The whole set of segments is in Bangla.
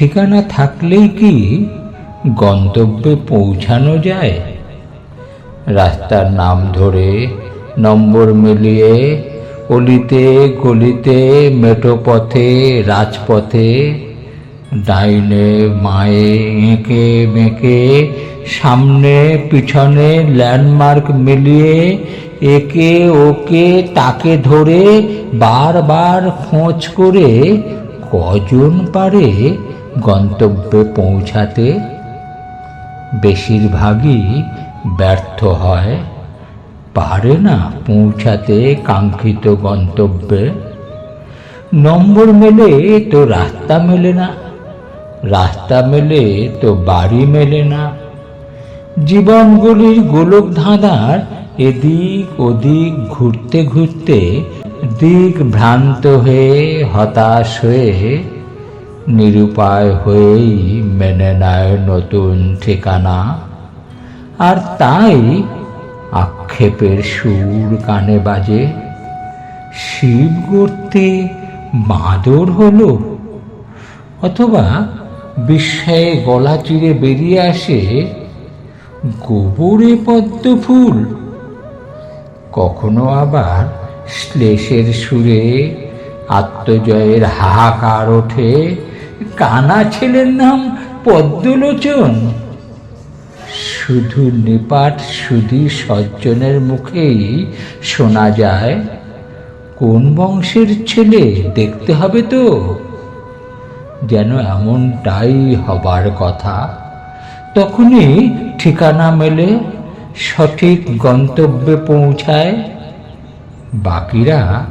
ঠিকানা থাকলেই কি গন্তব্যে পৌঁছানো যায়? রাস্তার নাম ধরে, নম্বর মিলিয়ে, অলিতে, গলিতে মেটো পথে রাজপথে, ডাইনে, মায়ে, এঁকে বেঁকে সামনে, পিছনে, ল্যান্ডমার্ক মিলিয়ে, একে, ওকে, তাকে ধরে, বারবার খোঁজ করে কজন পারে গন্তব্যে পৌঁছাতে বেশিরভাগই ব্যর্থ হয়। পারে না পৌঁছাতে কাঙ্ক্ষিত গন্তব্যে। নম্বর মেলে তো রাস্তা মেলে না, রাস্তা মেলে তো বাড়ি মেলে না। জীবনগুলির গোলক ধাঁধার এদিক ওদিক ঘুরতে ঘুরতে দিক ভ্রান্ত হয়ে হতাশ হয়ে নিরুপায় হয়েই মেনে নেয় নতুন ঠিকানা। আর তাই আক্ষেপের সুর কানে বাজে। শিব গড়তে বাঁদর হলো, অথবা বিস্ময়ে গলা চিরে বেরিয়ে আসে গোবরে পদ্ম ফুল। কখনো আবার শ্লেষের সুরে আত্মজয়ের হাহাকার ওঠে। কানা ছেলের নাম পদ্মলোচন। শুধু নিপাট সুধী সজ্জনের মুখেই শোনা যায়, কোন বংশের ছেলে? দেখতে হবে তো। যেন এমনটাই হবার কথা। তখনই ঠিকানা মেলে, সঠিক গন্তব্যে পৌঁছায়। বাকিরা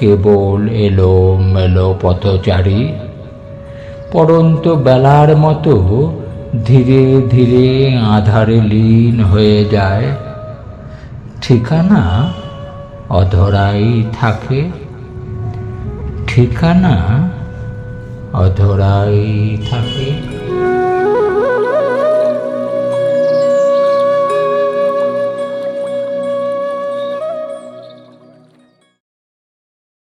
কেবল এলো মেলো পথচারী। পরন্ত বেলার মতো ধীরে ধীরে আধারে লীন হয়ে যায়। ঠিকানা অধরাই থাকে। ঠিকানা অধরাই থাকে।